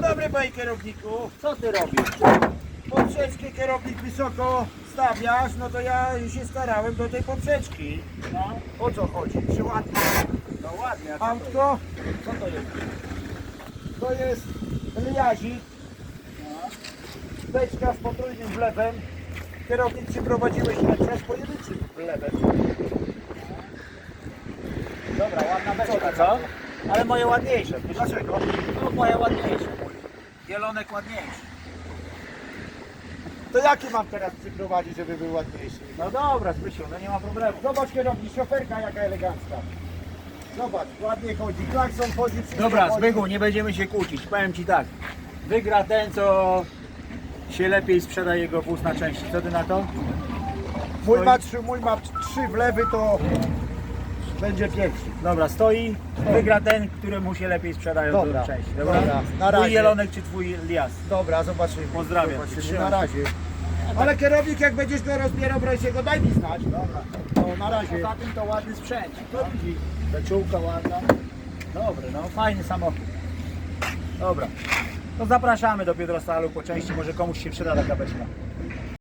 Panie kierowniku. Co ty robisz? Poprzeczkę kierownik wysoko stawiasz, no to ja się starałem do tej poprzeczki. No, O co chodzi? Czy ładnie? no ładnie, a co? Autko Co to jest? to jest liazik, beczka z potrójnym wlewem. Kierownik przyprowadziłeś lepsze z pojedynczym wlewem. Dobra, ładna Co beczka, to? co? Ale moje ładniejsze. Dlaczego? No moje ładniejsze. Zielonek ładniejszy. To jaki mam teraz przyprowadzić, żeby był ładniejszy? No dobra, Zbysiu, no nie ma problemu. Zobacz kierownik, szoferka jaka elegancka. Zobacz, ładnie chodzi, klakson chodzi, wszystko Dobra, chodzi. Zbychu, nie będziemy się kłócić. Powiem Ci tak. Wygra ten, co się lepiej sprzeda jego wóz na części. Co Ty na to? Mój ma trzy, mój ma trzy wlewy, to będzie pierwszy. Dobra, stoi. Wygra ten, któremu się lepiej sprzedają Dobra, do części. Dobra? dobra, na Twój razie. jelonek czy Twój lias? Dobra, zobaczymy. Pozdrawiam. Zobaczymy. Na razie. Ale kierownik, jak będziesz go rozbierał, brać go daj mi znać. Dobra. No, na razie. Poza tym to ładny sprzęt. To widzi. Beczułka ładna. Dobry, no fajny samochód. Dobra. To zapraszamy do Piotrostalu po części, może komuś się przyda taka beczka.